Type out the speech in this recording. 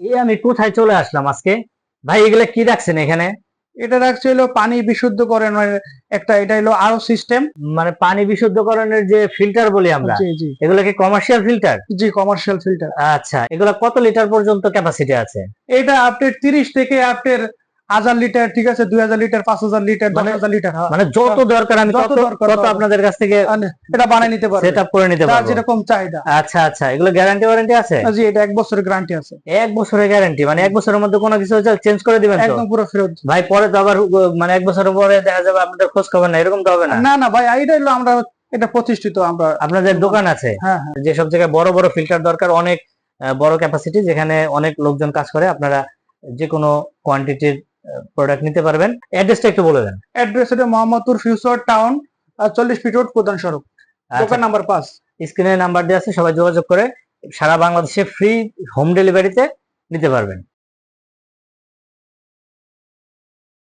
এই আমি কোথায় চলে আসলাম আজকে? ভাই এগুলা কি রাখছেন এখানে? এটা রাখছে হলো পানি বিশুদ্ধকরণের একটা এটা হলো আরও সিস্টেম মানে পানি বিশুদ্ধকরণের যে ফিল্টার বলি আমরা জি জি। এগুলো কি কমার্শিয়াল ফিল্টার জি কমার্শিয়াল ফিল্টার আচ্ছা এগুলা কত লিটার পর্যন্ত ক্যাপাসিটি আছে? এটা আপনার তিরিশ থেকে আপনার হাজার লিটার ঠিক আছে দুই হাজার লিটার পাঁচ হাজার লিটার দশ মানে- হাজার লিটার হ্যাঁ। মানে যত দরকার আমি তত তত আপনাদের কাছ থেকে এটা বানিয়ে নিতে পারবে। সেট আপ করে নিতে পারব। যেরকম চাহিদা। আচ্ছা আচ্ছা এগুলো গ্যারান্টি ওয়ারেন্টি আছে? জি এটা এক বছরের গ্যারান্টি আছে। এক বছরের গ্যারান্টি মানে এক বছরের মধ্যে কোনো কিছু চেঞ্জ করে দিবেন একদম পুরো ফেরত ভাই পরে তো আবার মানে এক বছরের পরে দেখা যাবে আপনাদের খোঁজ খবর না এরকম তো হবে না? না না ভাই এটা হলো আমরা এটা প্রতিষ্ঠিত আমরা আপনাদের দোকান আছে? হ্যাঁ হ্যাঁ। যেসব জায়গায় বড় বড় ফিল্টার দরকার অনেক বড় ক্যাপাসিটি যেখানে অনেক লোকজন কাজ করে আপনারা যে কোনো কোয়ান্টিটির প্রোডাক্ট নিতে পারবেন। অ্যাড্রেসটা একটু বলে দেন। অ্যাড্রেস এটা মোহাম্মদপুর ফিউচার টাউন চল্লিশ ফিট রোড প্রধান সড়ক। আচ্ছা, দোকান নাম্বার পাঁচ। স্ক্রিনে নাম্বার দেওয়া আছে সবাই যোগাযোগ করে সারা বাংলাদেশে ফ্রি হোম ডেলিভারিতে নিতে পারবেন।